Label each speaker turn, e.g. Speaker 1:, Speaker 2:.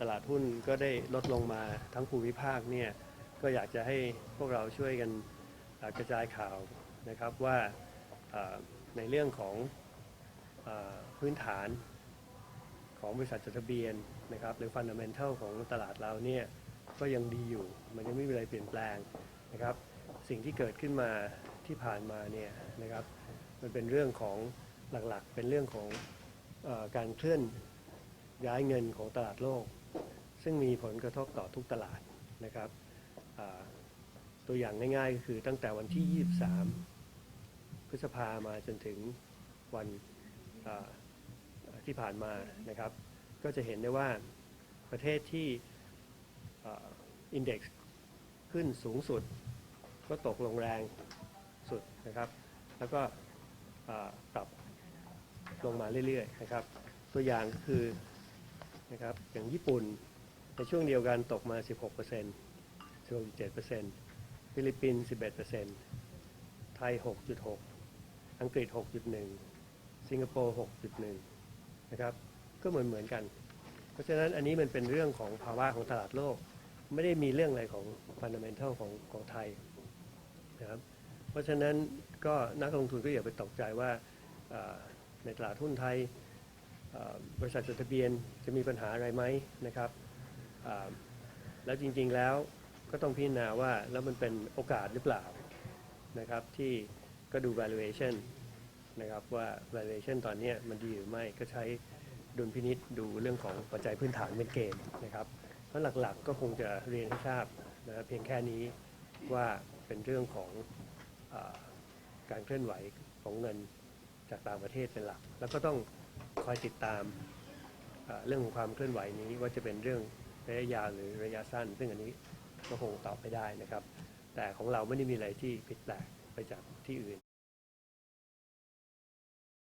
Speaker 1: ตลาดหุ้นก็ได้ลดลงมาทั้งภูมิภาคเนี่ยก็อยากจะให้พวกเราช่วยกันกระจายข่าวนะครับว่าในเรื่องของอพื้นฐานของบริษัทจดทะเบียนนะครับหรือฟันดัมเ n นทัลของตลาดเราเนี่ยก็ยังดีอยู่ มันยังไม่มีอะไรเปลี่ยนแปลงนะครับ สิ่งที่เกิดขึ้นมาที่ผ่านมาเนี่ยนะครับมันเป็นเรื่องของหลักๆ เป็นเรื่องของอการเคลื่อนย้ายเงินของตลาดโลก ซึ่งมีผลกระทบต่อทุกตลาดนะครับตัวอย่างง่ายๆก็คือตั้งแต่วันที่ 23 พฤษภามาจนถึงวันที่ผ่านมานะครับ ก็จะเห็นได้ว่าประเทศที่อินเด็กซ์ขึ้นสูงสุด ก็ตกลงแรงสุดนะครับ แล้วก็ปรับลงมาเรื่อยๆนะครับ ตัวอย่างก็คือนะครับอย่างญี่ปุ่น ในช่วงเดียวกันตกมา 16% 16.7%ฟิลิปปินส์11%ไทย 6.6 อังกฤษ 6.1 สิงคโปร์ 6.1 นะครับ ก็เหมือนเหมือนกัน เพราะฉะนั้นอันนี้มันเป็นเรื่องของภาวะของตลาดโลก ไม่ได้มีเรื่องอะไรของฟันดัมเ n นทัลของของไทยนะครับ เพราะฉะนั้นก็นักลงทุนก็อย่าไปตกใจว่าในตลาดหุ้นไทยบริษัทจดทะเบียนจะมีปัญหาอะไรไหมนะครับ แล้วจริงๆแล้วก็ต้องพิจารณาว่าแล้วมันเป็นโอกาสหรือเปล่านะครับที่ก็ดู valuation นะครับว่า valuation ตอนนี้มันดีหรือไม่ก็ใช้ดุลพินิษดูเรื่องของปัจจัยพื้นฐานเป็นเกณฑ์นะครับเพราะหลักๆก็คงจะเรียนให้ทราบนะเพียงแค่นี้ว่าเป็นเรื่องของอการเคลื่อนไหวของเงินจากต่างประเทศเป็นหลัก แล้วก็ต้องคอยติดตามเรื่องของความเคลื่อนไหวนี้ว่าจะเป็นเรื่อง ระยะยาวหรือระยะสั้น ซึ่งอันนี้ก็คงตอบไม่ได้นะครับ แต่ของเราไม่ได้มีอะไรที่ผิดแปลกไปจากที่อื่น